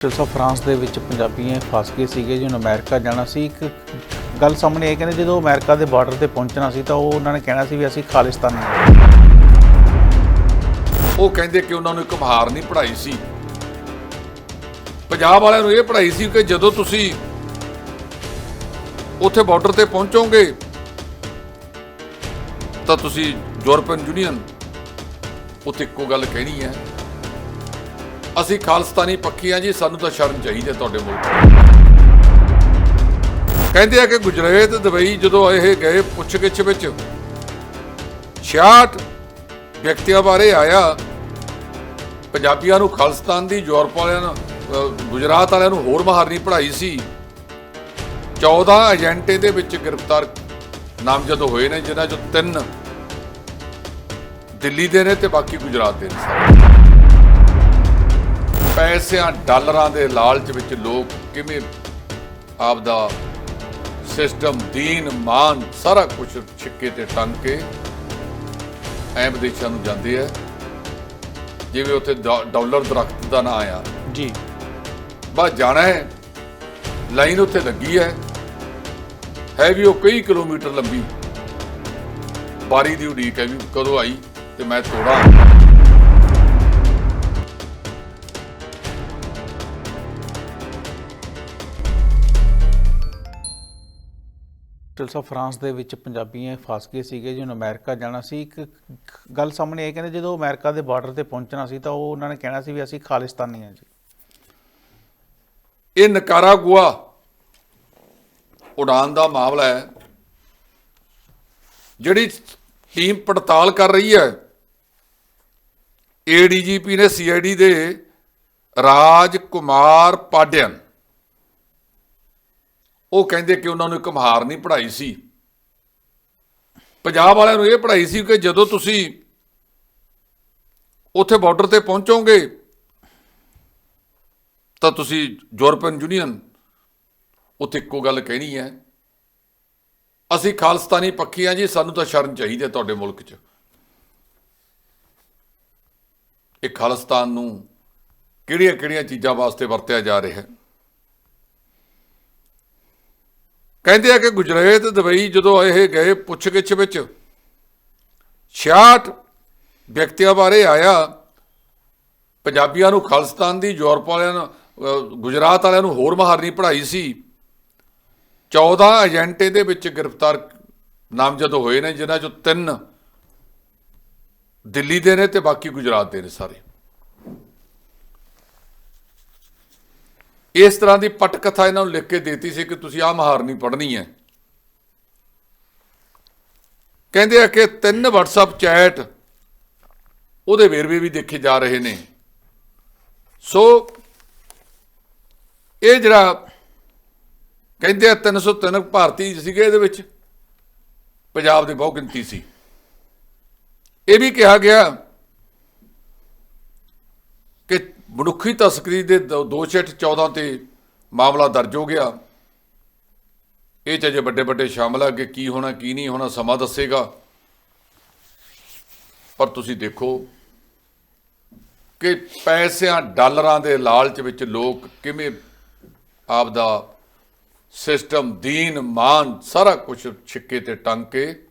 ਸੋ France ਦੇ ਵਿੱਚ ਪੰਜਾਬੀਆਂ ਫਸ ਗਏ ਸੀਗੇ ਜਿਹਨੂੰ ਅਮਰੀਕਾ ਜਾਣਾ ਸੀ। ਇੱਕ ਗੱਲ ਸਾਹਮਣੇ ਆਈ, ਕਹਿੰਦੇ ਜਦੋਂ ਅਮਰੀਕਾ ਦੇ ਬਾਰਡਰ ਤੇ ਪਹੁੰਚਣਾ ਸੀ ਤਾਂ ਉਹ ਉਹਨਾਂ ਨੇ ਕਹਿਣਾ ਸੀ ਵੀ ਅਸੀਂ ਖਾਲਿਸਤਾਨੀ ਉਹ ਕਹਿੰਦੇ ਕਿ ਉਹਨਾਂ ਨੂੰ ਇੱਕ ਮਹਾਰ ਨਹੀਂ ਪੜ੍ਹਾਈ ਸੀ। ਪੰਜਾਬ ਵਾਲਿਆਂ ਨੂੰ ਇਹ ਪੜ੍ਹਾਈ ਸੀ ਕਿ ਜਦੋਂ ਤੁਸੀਂ ਉੱਥੇ ਬਾਰਡਰ ਤੇ ਪਹੁੰਚੋਗੇ, ਤਾਂ ਤੁਸੀਂ ਯੂਰਪੀਅਨ ਯੂਨੀਅਨ, ਉੱਥੇ ਇੱਕੋ ਗੱਲ ਕਹਿਣੀ ਹੈ। ਅਸੀਂ ਖਾਲਸਤਾਨੀ ਪੱਖੀ ਆ ਜੀ, ਸਾਨੂੰ ਤਾਂ ਸ਼ਰਮ ਚਾਹੀਦੀ ਹੈ ਤੁਹਾਡੇ ਮੁਲਕ ਕਹਿੰਦੇ ਆ ਕਿ ਗੁਜਰਾਤ, ਦੁਬਈ ਜਦੋਂ ਇਹ ਗਏ ਪੁੱਛਗਿੱਛ ਵਿੱਚ 66 ਵਿਅਕਤੀਆਂ ਬਾਰੇ ਆਇਆ, ਪੰਜਾਬੀਆਂ ਨੂੰ ਖਾਲਿਸਤਾਨ ਦੀ ਯੂਰਪ ਵਾਲਿਆਂ ਨੂੰ ਗੁਜਰਾਤ ਵਾਲਿਆਂ ਨੂੰ ਹੋਰ ਮਹਾਰਨੀ ਪੜ੍ਹਾਈ ਸੀ। 14 ਏਜੰਟੇ ਦੇ ਵਿੱਚ ਗ੍ਰਿਫਤਾਰ ਨਾਮਜ਼ਦ ਹੋਏ ਨੇ, ਜਿਨ੍ਹਾਂ ਚੋਂ ਤਿੰਨ ਦਿੱਲੀ ਦੇ ਨੇ ਤੇ ਬਾਕੀ ਗੁਜਰਾਤ ਦੇ ਨੇ। ਪੈਸਿਆਂ ਡਾਲਰਾਂ ਦੇ ਲਾਲਚ ਵਿੱਚ ਲੋਕ ਕਿਵੇਂ ਆਪਦਾ ਸਿਸਟਮ ਦੀਨ ਮਾਨ ਸਾਰਾ ਕੁਝ ਛਿੱਕੇ ਤੇ ਟੰਗ ਕੇ ਐ ਵਿਦੇਸ਼ਾਂ ਨੂੰ ਜਾਂਦੇ ਆ। ਜਿਵੇਂ ਉੱਥੇ ਡਾਲਰ ਦਰਖਤ ਦਾ ਨਾਂ ਆਇਆ ਜੀ। ਬਸ ਜਾਣਾ ਹੈ। ਲਾਈਨ ਉੱਥੇ ਲੱਗੀ ਹੈ। ਹੈ ਵੀ ਉਹ ਕਈ ਕਿਲੋਮੀਟਰ ਲੰਬੀ। ਬਾਰੀ ਦੀ ਉਡੀਕ ਹੈ ਵੀ ਕਦੋਂ ਆਈ ਤੇ ਮੈਂ ਤੋੜਾਂ ਸੋ ਫਰਾਂਸ ਦੇ ਵਿੱਚ ਪੰਜਾਬੀਆਂ ਫਸ ਗਏ ਸੀਗੇ, ਜਿਹਨੂੰ ਅਮਰੀਕਾ ਜਾਣਾ ਸੀ। ਇੱਕ ਗੱਲ ਸਾਹਮਣੇ ਇਹ ਕਹਿੰਦੇ ਜਦੋਂ ਅਮਰੀਕਾ ਦੇ ਬਾਰਡਰ ਤੇ ਪਹੁੰਚਣਾ ਸੀ, ਤਾਂ ਉਹ ਉਹਨਾਂ ਨੇ ਕਹਿਣਾ ਸੀ ਵੀ ਅਸੀਂ ਖਾਲਿਸਤਾਨੀ ਹਾਂ ਜੀ। ਇਹ ਨਕਾਰਾਗੁਆ ਉਡਾਨ ਦਾ ਮਾਮਲਾ ਹੈ, ਜਿਹੜੀ ਟੀਮ ਪੜਤਾਲ ਕਰ ਰਹੀ ਹੈ। ਏਡੀਜੀਪੀ ਨੇ ਸੀਆਈਡੀ ਦੇ ਰਾਜ ਕੁਮਾਰ ਪਾਡਿਆਨ ਉਹ ਕਹਿੰਦੇ ਕਿ ਉਹਨਾਂ ਨੂੰ ਇੱਕ ਮਹਾਰ ਨਹੀਂ ਪੜ੍ਹਾਈ ਸੀ। ਪੰਜਾਬ ਵਾਲਿਆਂ ਨੂੰ ਇਹ ਪੜ੍ਹਾਈ ਸੀ ਕਿ ਜਦੋਂ ਤੁਸੀਂ ਉੱਥੇ ਬਾਰਡਰ ਤੇ ਪਹੁੰਚੋਗੇ, ਤਾਂ ਤੁਸੀਂ ਯੂਰਪੀਅਨ ਯੂਨੀਅਨ, ਉੱਥੇ ਇੱਕੋ ਗੱਲ ਕਹਿਣੀ ਹੈ। ਅਸੀਂ ਖਾਲਿਸਤਾਨੀ ਪੱਖੀ ਆ ਜੀ, ਸਾਨੂੰ ਤਾਂ ਸ਼ਰਨ ਚਾਹੀਦੀ ਹੈ ਤੁਹਾਡੇ ਮੁਲਕ 'ਚ। ਇਹ ਖਾਲਿਸਤਾਨ ਨੂੰ ਕਿਹੜੀਆਂ-ਕਿਹੜੀਆਂ ਚੀਜ਼ਾਂ ਵਾਸਤੇ ਵਰਤਿਆ ਜਾ ਰਿਹਾ ਹੈ? ਕਹਿੰਦੇ ਆ ਕਿ ਗੁਜਰਾਤ ਦੁਬਈ ਜਦੋਂ ਇਹ ਗਏ ਪੁੱਛਗਿੱਛ ਵਿੱਚ 66 ਵਿਅਕਤੀਆਂ ਬਾਰੇ ਆਇਆ, ਪੰਜਾਬੀਆਂ ਨੂੰ ਖਾਲਿਸਤਾਨ ਦੀ ਯੂਰਪ ਵਾਲਿਆਂ ਨੂੰ ਗੁਜਰਾਤ ਵਾਲਿਆਂ ਨੂੰ ਹੋਰ ਮਹਾਰਨੀ ਪੜ੍ਹਾਈ ਸੀ। 14 ਏਜੰਟ ਇਹਦੇ ਵਿੱਚ ਗ੍ਰਿਫਤਾਰ ਨਾਮਜ਼ਦ ਹੋਏ ਨੇ, ਜਿਨ੍ਹਾਂ ਚੋਂ ਤਿੰਨ ਦਿੱਲੀ ਦੇ ਨੇ ਤੇ ਬਾਕੀ ਗੁਜਰਾਤ ਦੇ ਨੇ ਸਾਰੇ। ਇਸ ਤਰ੍ਹਾਂ ਦੀ ਪਟ ਕਥਾ ਇਹਨਾਂ ਨੂੰ ਲਿਖ ਕੇ ਦਿੱਤੀ ਸੀ ਕਿ ਤੁਸੀਂ ਆਹ ਮਹਾਰਨੀ ਪੜ੍ਹਨੀ ਹੈ। ਕਹਿੰਦੇ ਆ ਕਿ ਤਿੰਨ WhatsApp ਚੈਟ ਉਹਦੇ ਵੇਰਵੇ ਵੀ ਦੇਖੇ ਜਾ ਰਹੇ ਨੇ। ਸੋ ਇਹ ਜਿਹੜਾ ਕਹਿੰਦੇ ਆ 303 ਭਾਰਤੀ ਸੀਗੇ ਇਹਦੇ ਵਿੱਚ, ਪੰਜਾਬ ਦੀ ਬਹੁਤ ਗਿਣਤੀ ਸੀ। ਇਹ ਵੀ ਕਿਹਾ ਗਿਆ ਕਿ ਮਨੁੱਖੀ ਤਸਕਰੀ ਦੇ 214 ਤੇ ਮਾਮਲਾ ਦਰਜ ਹੋ ਗਿਆ। ਇਹ ਚ ਅਜੇ ਵੱਡੇ ਵੱਡੇ ਸ਼ਾਮਲ ਆ ਕਿ ਕੀ ਹੋਣਾ, ਕੀ ਨਹੀਂ ਹੋਣਾ, ਸਮਾਂ ਦੱਸੇਗਾ। ਪਰ ਤੁਸੀਂ ਦੇਖੋ ਕਿ ਪੈਸਿਆਂ, ਡਾਲਰਾਂ ਦੇ ਲਾਲਚ ਵਿੱਚ ਲੋਕ ਕਿਵੇਂ ਆਪਦਾ ਸਿਸਟਮ, ਦੀਨ, ਮਾਨ ਸਾਰਾ ਕੁਝ ਛਿੱਕੇ ਤੇ ਟੰਗ ਕੇ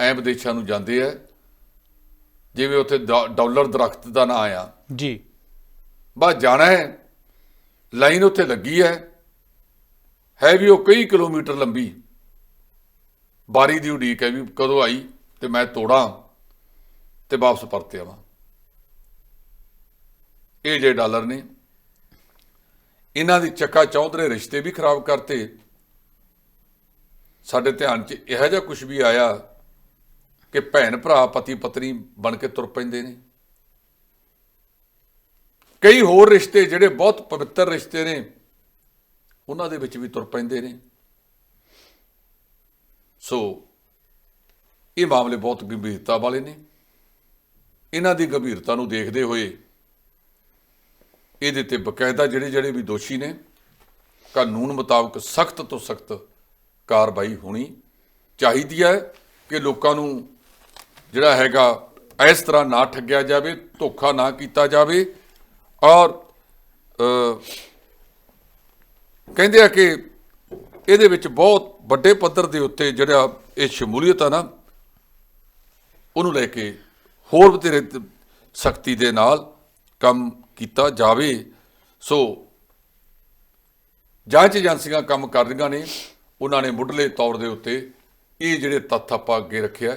ਐ ਵਿਦੇਸ਼ਾਂ ਨੂੰ ਜਾਂਦੇ ਆ। ਜਿਵੇਂ ਉੱਥੇ ਡਾਲਰ ਦਰਖਤ ਦਾ ਨਾਂ ਆਇਆ ਜੀ। ਬਸ ਜਾਣਾ ਹੈ। ਲਾਈਨ ਉੱਥੇ ਲੱਗੀ ਹੈ। ਹੈ ਵੀ ਉਹ ਕਈ ਕਿਲੋਮੀਟਰ ਲੰਬੀ। ਬਾਰੀ ਦੀ ਉਡੀਕ ਹੈ ਵੀ ਕਦੋਂ ਆਈ ਤੇ ਮੈਂ ਤੋੜਾਂ ਤੇ ਵਾਪਸ ਪਰਤੇ ਆਵਾਂ। ਇਹ ਜੇ ਡਾਲਰ ਨੇ। ਇਹਨਾਂ ਦੀ ਚੱਕਾ ਚੌਧਰੇ ਰਿਸ਼ਤੇ ਵੀ ਖਰਾਬ ਕਰਤੇ। ਸਾਡੇ ਧਿਆਨ 'ਚ ਇਹੋ ਜਿਹਾ ਕੁਝ ਵੀ ਆਇਆ ਕਿ ਭੈਣ ਭਰਾ ਪਤੀ ਪਤਨੀ ਬਣ ਕੇ ਤੁਰ ਪੈਂਦੇ ਨੇ। ਕਈ ਹੋਰ ਰਿਸ਼ਤੇ ਜਿਹੜੇ ਬਹੁਤ ਪਵਿੱਤਰ ਰਿਸ਼ਤੇ ਨੇ, ਉਹਨਾਂ ਦੇ ਵਿੱਚ ਵੀ ਤੁਰ ਪੈਂਦੇ ਨੇ। ਸੋ ਇਹ ਮਾਮਲੇ ਬਹੁਤ ਗੰਭੀਰਤਾ ਵਾਲੇ ਨੇ। ਇਹਨਾਂ ਦੀ ਗੰਭੀਰਤਾ ਨੂੰ ਦੇਖਦੇ ਹੋਏ ਇਹਦੇ ਤੇ ਬਕਾਇਦਾ ਜਿਹੜੇ ਜਿਹੜੇ ਵੀ ਦੋਸ਼ੀ ਨੇ, ਕਾਨੂੰਨ ਮੁਤਾਬਕ ਸਖਤ ਤੋਂ ਸਖਤ ਕਾਰਵਾਈ ਹੋਣੀ ਚਾਹੀਦੀ ਹੈ ਕਿ ਲੋਕਾਂ ਨੂੰ ਜਿਹੜਾ ਹੈਗਾ, ਇਸ ਤਰ੍ਹਾਂ ਨਾ ਠੱਗਿਆ ਜਾਵੇ, ਧੋਖਾ ਨਾ ਕੀਤਾ ਜਾਵੇ। ਔਰ ਕਹਿੰਦੇ ਆ ਕਿ ਇਹਦੇ ਵਿੱਚ ਬਹੁਤ ਵੱਡੇ ਪੱਧਰ ਦੇ ਉੱਤੇ ਜਿਹੜਾ ਇਹ ਸ਼ਮੂਲੀਅਤ ਆ ਨਾ, ਉਹਨੂੰ ਲੈ ਕੇ ਹੋਰ ਬਥੇਰੇ ਸਖਤੀ ਦੇ ਨਾਲ ਕੰਮ ਕੀਤਾ ਜਾਵੇ। ਸੋ ਜਾਂਚ ਏਜੰਸੀਆਂ ਕੰਮ ਕਰ ਰਹੀਆਂ ਨੇ, ਉਹਨਾਂ ਨੇ ਮੁੱਢਲੇ ਤੌਰ ਦੇ ਉੱਤੇ ਇਹ ਜਿਹੜੇ ਤੱਥ ਆਪਾਂ ਅੱਗੇ ਰੱਖਿਆ।